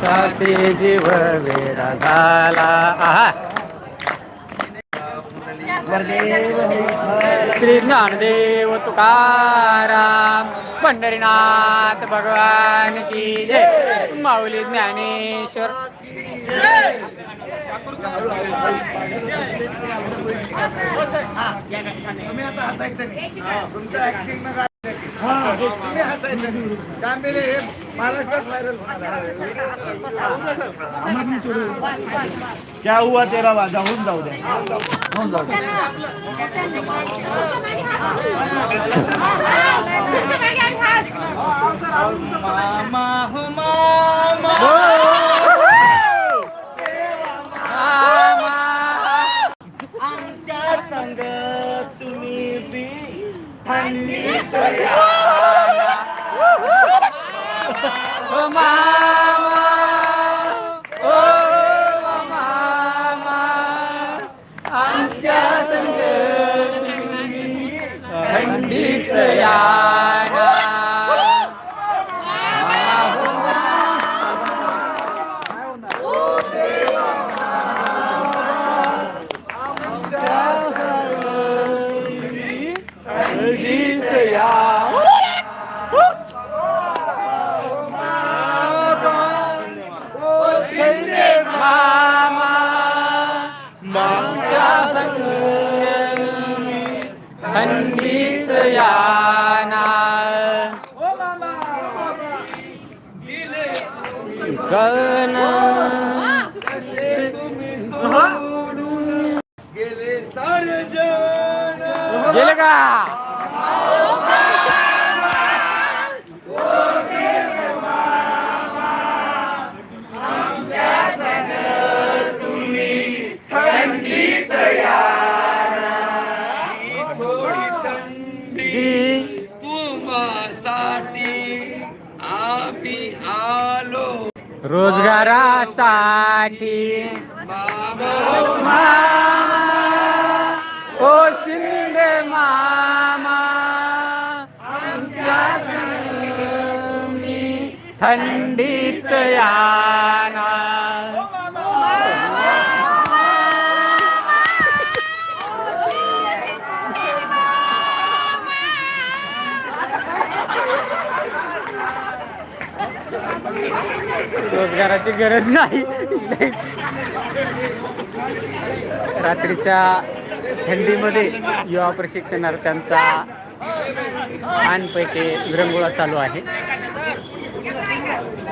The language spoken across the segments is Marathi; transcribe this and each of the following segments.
साठी जीव वेडा झाला. श्री ज्ञानदेव तुकाराम पंढरीनाथ भगवान की जय. माऊली ज्ञानेश्वर. तुम्ही आता हसायचं नाही. तुमचं ऍक्टिंग नका तुम्ही हसायचं कांबेरे हे महाराष्ट्रात व्हायरल क्या हुआ तेरा वादा? होऊन जाऊ द्या होऊन जाऊ मामा हो मामा. थंडीत याना गण थंडीत याना. रोजगाराची गरज नाही. रात्रीच्या थंडीमध्ये युवा प्रशिक्षणार्थ्यांचा छानपैकी विरंगुळा चालू आहे.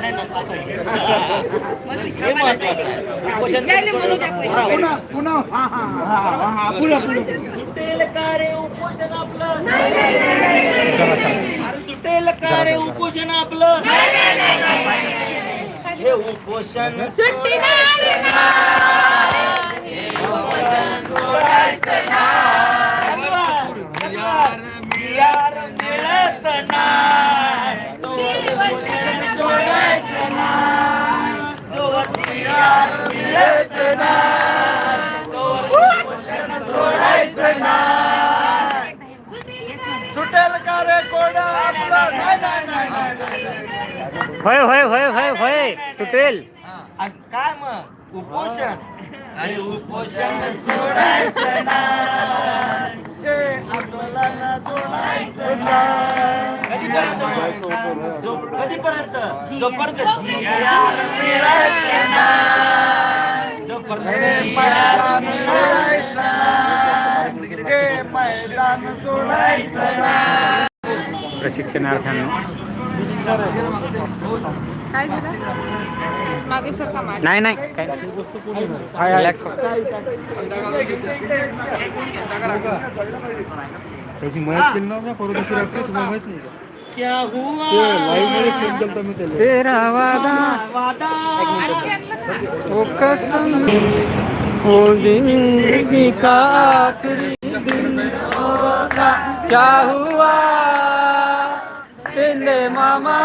नाही नाही नंतर नाही. हे हा हा हा हा हा सुटेल का रे उपोषण आपलं सुटेल का रे उपोषण आपलं हे उपोषण मिळार होय होय होय होय होय. सुटेल आणि काय मग? उपोषण. अरे उपोषण सोडायचं हे कधीपर्यंत? जोपर्यंत जोपर्यंत मैदान सोडायचं नाही हे मैदान सोडायचं नाही प्रशिक्षणार्थ्यांना काय झालं? मागे सरका मागे नाही नाही काय? रिलॅक्स त्याची मदत केली नव्हती परदेशी राहते तुम्हाला माहीत नाही का? क्या हुआ? ते लाईव्हमध्ये फिल्म केलता मी त्याला. तेरा वादा वादा. ओ कसम हो जिंदगी का आखरी क्या हुआ? पिंदे मामा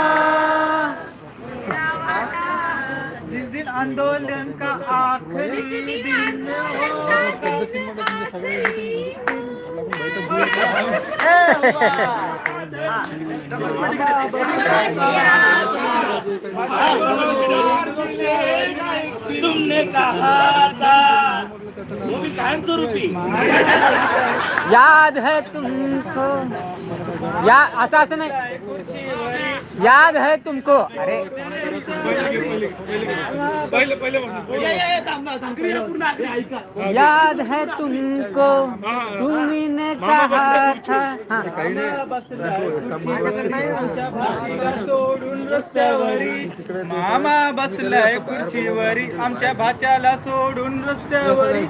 जिस दिन आंदोलन का आखिरी दिन तुमने कहा था। वो भी कायमस्वरूपी। याद है तुमको। या असं असं नाही. याद है तुमको? अरे। याद है तुमको तुम्ही ने कहा था हा. सोडून रस्त्यावरी मामा बसलाय खुर्चीवरी आमच्या भाच्याला सोडून रस्त्यावरी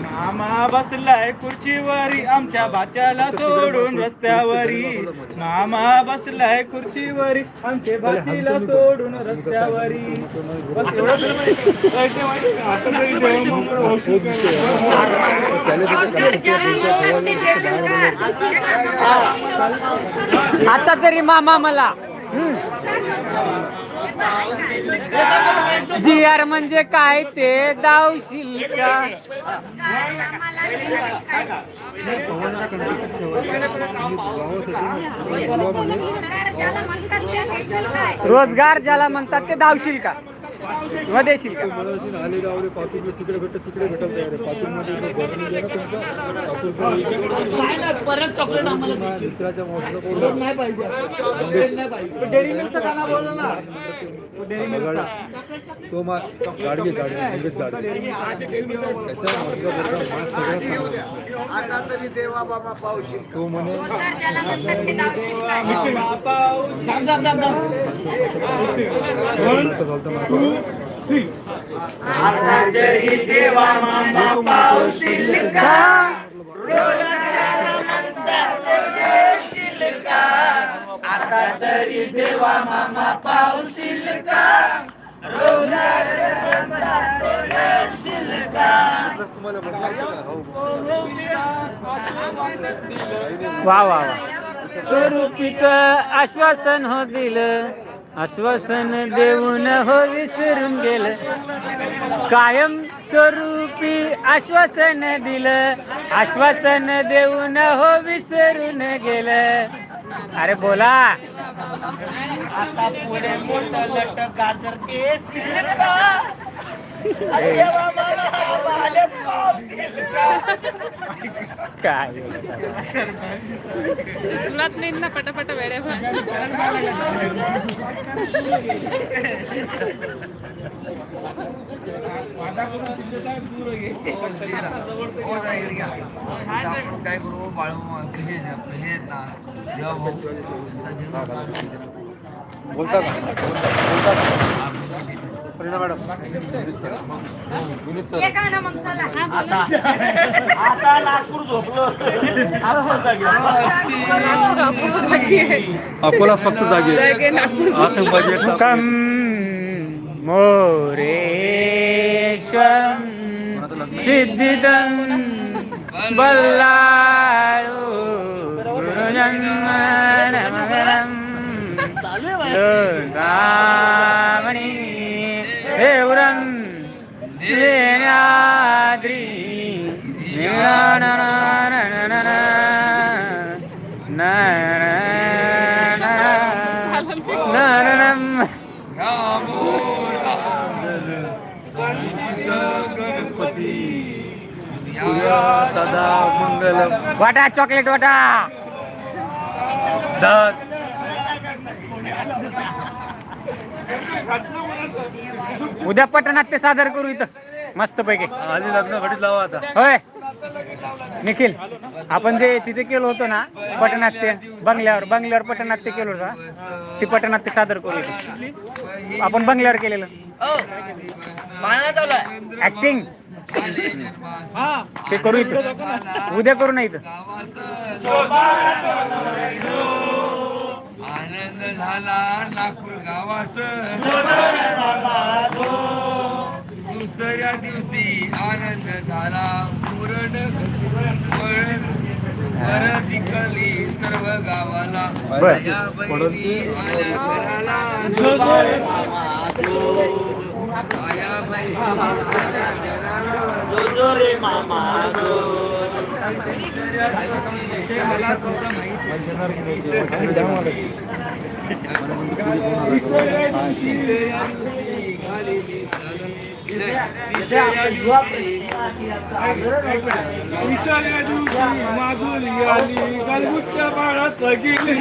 मामा बसलाय खुर्चीवरी आमच्या भाच्याला सोडून रस्त्यावरी मामा बसलाय खुर्चीवरी आमच्या भाचीला सोडून रस्त्यावरी. आता तरी मामा मला. जी आर म्हणजे काय ते? दावशील का? रोजगार ज्याला म्हणतात ते दावशील का? किंवा देशील का आले गाव रे पातूर तिकडे भेटत तिकडे भेटत आहे. रे पातूरमध्ये ना तुमचा पातूर परत चॉकलेट आम्हाला मित्राच्या मावशीला नाही पाहिजे. डेअरी मिल्कचं गाणं बोललो ना. डेअरी मिल्कचा तो मा गाडगे गाडगे मंगेश गाडगे त्याच्या मावशीला बरोबर मा सगळं सांगतो. तो म्हणे मला आता तरी देवा मामा पावशील का आता तरी देवा मामा पावशील का वा वा वा. स्वरूपीच आश्वासन हो दिलं. आश्वासन देऊन हो विसरून गेलं. कायम स्वरूपी आश्वासन दिलं. आश्वासन देऊन हो विसरून गेलं. अरे बोला. आता पुढे मोठं लट गाजर देशील का? काय तुलाच नाही ना पटापट वेळेवर आपण काय? करू बाळू हे हे आहेत ना जेव्हा भाऊ बोलता का बोलता का परिणा मॅडम. आता. आता नागपूर झोपलो. अकोला फक्त जागे. आतंकवादी. कम मोरेश्वरम सिद्धिदं बल्लाळु गुरुजन्मनमगरम लोकामणि देवरं लेण्याद्री सदा मंगल वाटा चॉकलेट वाटा उद्या पटनाट्य सादर करू इथं. मस्त पैकी. आधी लग्न घडीत लावा आता. होय. निखिल आपण जे तिथे केलं होतं ना पटनाट्य बंगल्यावर बंगल्यावर पटनाट्य केलं होतं ती पटनाट्य सादर करू इथे. आपण बंगल्यावर केलेलं. ऍक्टिंग ते करू इथं. उद्या करू ना इथं. झाला नागपूर गावास. दुसऱ्या दिवशी आनंद झाला. पूर्ण सर्व गावाला. या आल्या घराला. आया आल्या घराला. दिवशी गालबुटच्या बाळाचं गेली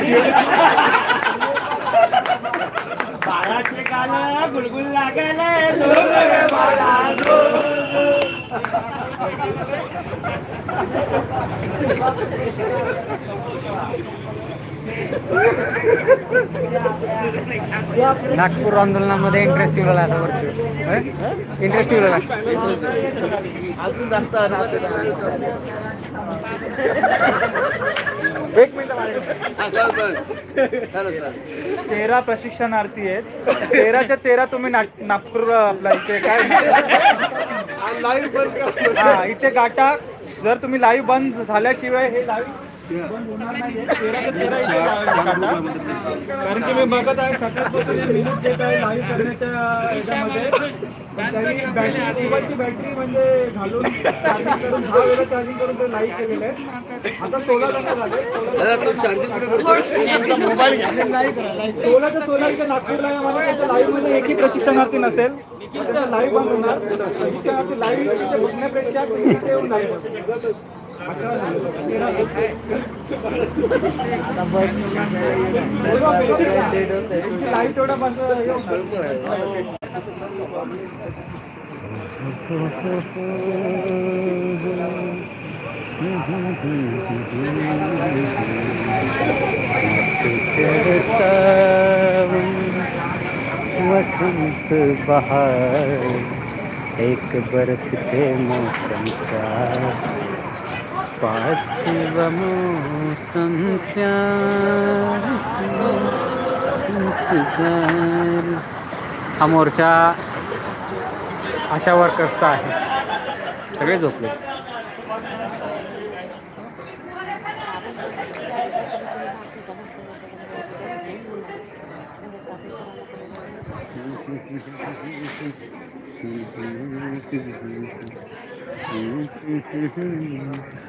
बाळाचे काल गुलगुल लागले जो रे बाळा नागपूर आंदोलनामध्ये इंटरेस्ट ठेवलेला आता वर्ष इंटरेस्ट ठेवलेला अजून जास्त एक मिनिट. तेरा प्रशिक्षणार्थी आहेत. तेराच्या तेरा तुम्ही नाग- नागपूर आपला इथे काय? हा इथे गाठा. जर तुम्ही लाईव्ह बंद झाल्याशिवाय हे लाईव्ह कारण की मी बघत आहे सकाळपासून हे मिनिट देत आहे लाईव्ह करण्याच्या ह्याच्यामध्ये पण त्यांनी बॅटरी मोबाईलची बॅटरी म्हणजे घालून चार्जिंग करून दहा वेळा चार्जिंग करून ते लाईव्ह केलेलं आहे. आता सोळा जण झाले करतो? सोळा ते सोळा इथे नागपूरला मला लाईव्हमध्ये एकही प्रशिक्षणार्थी नसेल. लाईव्ह बंद होणार. लाईव्ह बघण्यापेक्षा येऊन लाईव्ह वसंत बहार एक बरस के मौसम चार। पाचवा हा मोर्चा आशा वर्कर्सचा आहे. सगळे झोपले.